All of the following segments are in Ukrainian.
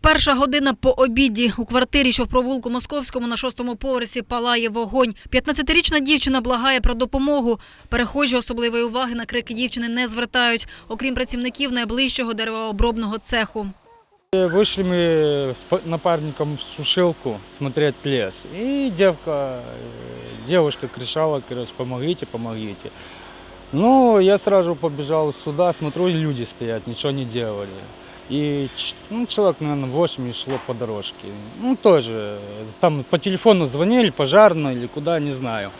Перша година по обіді у квартирі, що в провулку Московському на шостому поверсі палає вогонь. 15-річна дівчина благає про допомогу. Перехожі особливої уваги на крики дівчини не звертають, окрім працівників найближчого деревообробного цеху. Вышли мы с па- напарником в сушилку смотреть лес. И девка, э, девушка кричала, короче, помогите, помогите. Ну, я сразу побежал сюда, смотрю, люди стоят, ничего не делали. И ч- ну, человек, наверное, 8 шло по дорожке. Ну, тоже, э, там по телефону звонили, пожарно или куда, не знаю.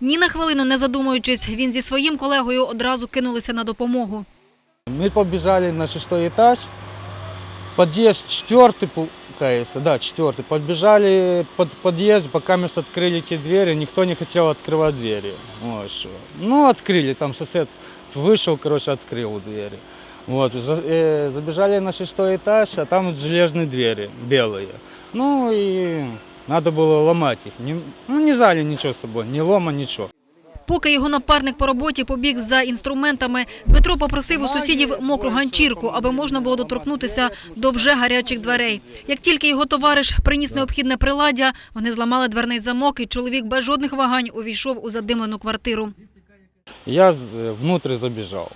Ні на хвилину не задумуючись, він зі своїм колегою одразу кинулися на допомогу. Мы побежали на шестой этаж, подъезд четвертый, пу- кажется, да, четвертый. Подбежали под подъезд, пока мы открыли те двери, никто не хотел открывать двери. Вот, что. Ну, открыли, там сосед вышел, короче, открыл двери. Вот, за- э, забежали на шестой этаж, а там вот железные двери, белые. Ну и надо было ломать их. Не, ну, не зали ничего с собой, ни лома, ничего. Поки його напарник по роботі побіг за інструментами, Дмитро попросив у сусідів мокру ганчірку, аби можна було доторкнутися до вже гарячих дверей. Як тільки його товариш приніс необхідне приладдя, вони зламали дверний замок, і чоловік без жодних вагань увійшов у задимлену квартиру. Я з- внутрь забежал.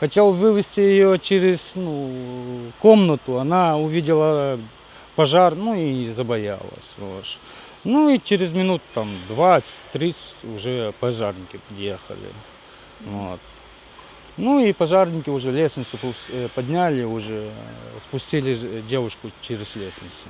Хотел вывести ее через ну, комнату, она увидела пожар, ну и забоялась. Вот. Ну и через минут там 20-30 уже пожарники подъехали. Вот. Ну и пожарники уже лестницу пус- э, подняли, уже э, спустили ж- девушку через лестницу.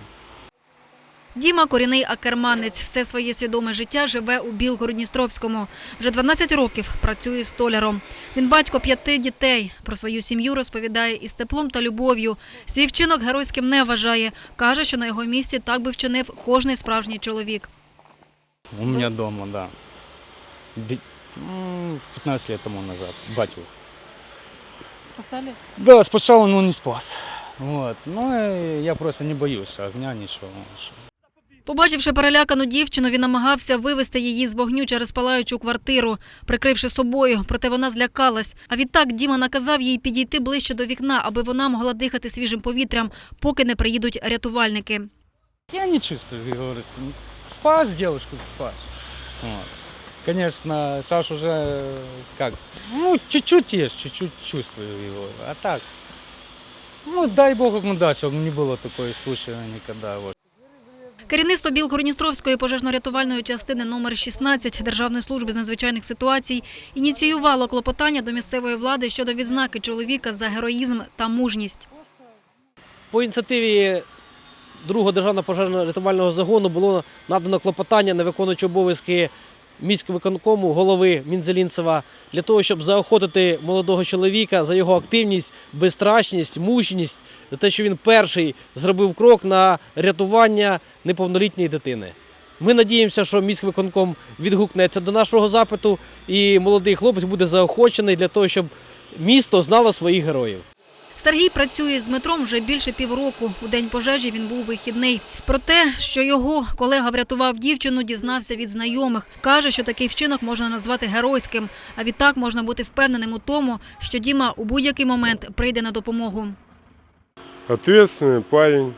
Діма – корінний акерманець. Все своє свідоме життя живе у Білгород-Дністровському. Вже 12 років працює столяром. Він батько п'яти дітей. Про свою сім'ю розповідає із теплом та любов'ю. Свій вчинок геройським не вважає. Каже, що на його місці так би вчинив кожний справжній чоловік. У меня дома, да. Ди- м, 15 лет тому назад, батю. Спасали? Да, спасал, но не спас. Вот. Ну, я просто не боюсь огня, ничего. Побачивши перелякану дівчину, він намагався вивести її з вогню через палаючу квартиру, прикривши собою, проте вона злякалась. А відтак Діма наказав їй підійти ближче до вікна, аби вона могла дихати свіжим повітрям, поки не приїдуть рятувальники. Я не чувствую, как говорится. Спас девушку, спас. Вот. Конечно, Саш уже э, как, ну, чуть-чуть есть, чуть-чуть чувствую его. А так, ну, дай бог ему дать, чтобы не было такой случая никогда. Вот. Керівництво Білгородністровської пожежно-рятувальної частини номер 16 Державної служби з надзвичайних ситуацій ініціювало клопотання до місцевої влади щодо відзнаки чоловіка за героїзм та мужність. По ініціативі другого державного пожежно-рятувального загону було надано клопотання на виконуючі обов'язки міськвиконкому голови Мінзелінцева для того, щоб заохотити молодого чоловіка за його активність, безстрашність, мужність, за те, що він перший зробив крок на рятування неповнолітньої дитини. Ми надіємося, що міськвиконком відгукнеться до нашого запиту, і молодий хлопець буде заохочений для того, щоб місто знало своїх героїв. Сергій працює з Дмитром вже більше півроку. У день пожежі він був вихідний. Про те, що його колега врятував дівчину, дізнався від знайомих. Каже, що такий вчинок можна назвати геройським. А відтак можна бути впевненим у тому, що Діма у будь-який момент прийде на допомогу. Ответственный парень.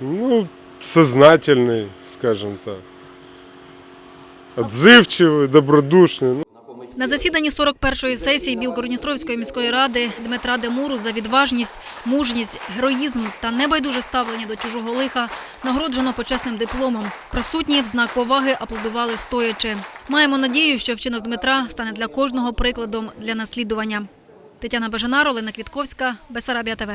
Ну, сознательный, скажем так. Отзывчивый, добродушный. На засіданні 41-ї сесії Білгородністровської міської ради Дмитра Демуру за відважність, мужність, героїзм та небайдуже ставлення до чужого лиха нагороджено почесним дипломом. Присутні в знак поваги аплодували стоячи. Маємо надію, що вчинок Дмитра стане для кожного прикладом для наслідування. Тетяна Бажанар, Олена Квітковська, Бесарабія ТВ.